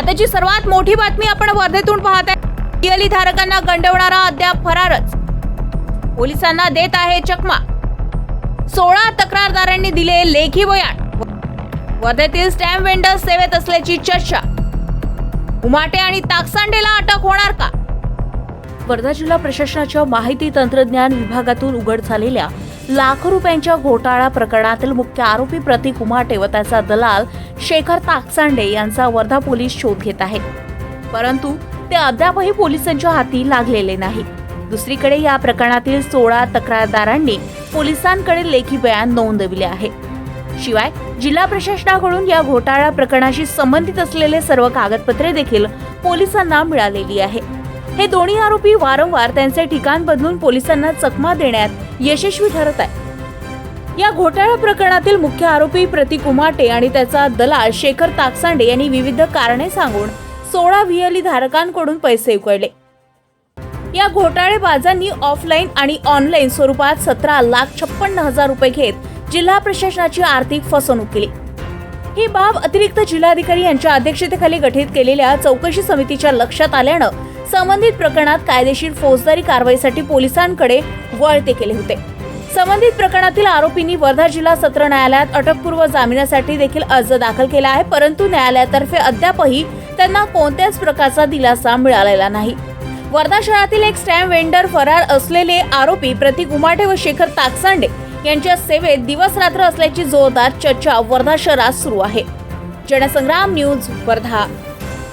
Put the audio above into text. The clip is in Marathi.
आताची सर्वात मोठी बातमी आपण वर्धेतून पाहत आहे. अली धारकांना गंडवणारा अद्याप फरारच. पोलिसांना देत आहे चकमा. सोळा तक्रारदारांनी दिले लेखी बयान. वर्धेतील स्टॅम्प वेंडर सेवेत असल्याची चर्चा. उमाटे आणि ताकसांडेला अटक होणार का? वर्धा जिल्हा प्रशासनाच्या माहिती तंत्रज्ञान विभागातून उघड झालेल्या लाखो रुपयांच्या घोटाळा प्रकरणातील मुख्य आरोपी प्रतीक उमाटे व त्याचा दलाल शेखर ताकसांडे यांचा वर्धा पोलीस शोध घेत आहेत. परंतु ते अद्यापही पोलिसांच्या हाती लागलेले नाही. दुसरीकडे या प्रकरणातील सोळा तक्रारदारांनी पोलिसांकडे लेखी बयान नोंदविले आहे. शिवाय जिल्हा प्रशासनाकडून या घोटाळा प्रकरणाशी संबंधित असलेले सर्व कागदपत्रे देखील पोलिसांना मिळालेली आहे. हे दोन्ही आरोपी वारंवार त्यांचे ठिकाण बदलून पोलिसांना चकमा देण्यात यशस्वी ठरत आहे. या घोटाळा प्रकरणातील मुख्य आरोपी प्रतीक उमाटे आणि त्याचा दलाल शेखर ताकसांडे यांनी विविध कारणे सांगून सोळा व्हीएलई धारकांकडून पैसे उकळले. या घोटाळेबाजांनी ऑफलाईन आणि ऑनलाईन स्वरूपात सतरा लाख छप्पन्न हजार रुपये घेत जिल्हा प्रशासनाची आर्थिक फसवणूक केली. ही बाब अतिरिक्त जिल्हाधिकारी यांच्या अध्यक्षतेखाली गठीत केलेल्या चौकशी समितीच्या लक्षात आल्यानं संबंधित प्रकरणात कायदेशीर फौजदारी कारवाईसाठी पोलिसांकडे वळते केले होते. संबंधित प्रकरणातील आरोपींनी वर्धा जिल्हा सत्र न्यायालयात अटकपूर्व जामिनासाठी देखील अर्ज दाखल केला आहे परंतु न्यायालयातर्फे अद्यापही त्यांना कोणत्याच प्रकारचा दिलासा मिळालेला नाही. वर्धा शहरातील एक स्टॅम्प वेंडर फरार असलेले आरोपी प्रतीक उमाटे व शेखर ताकसांडे यांच्या सेवेत दिवस रात्र असल्याची जोरदार चर्चा वर्धा शहरात सुरू आहे. जनसंग्राम न्यूज वर्धा.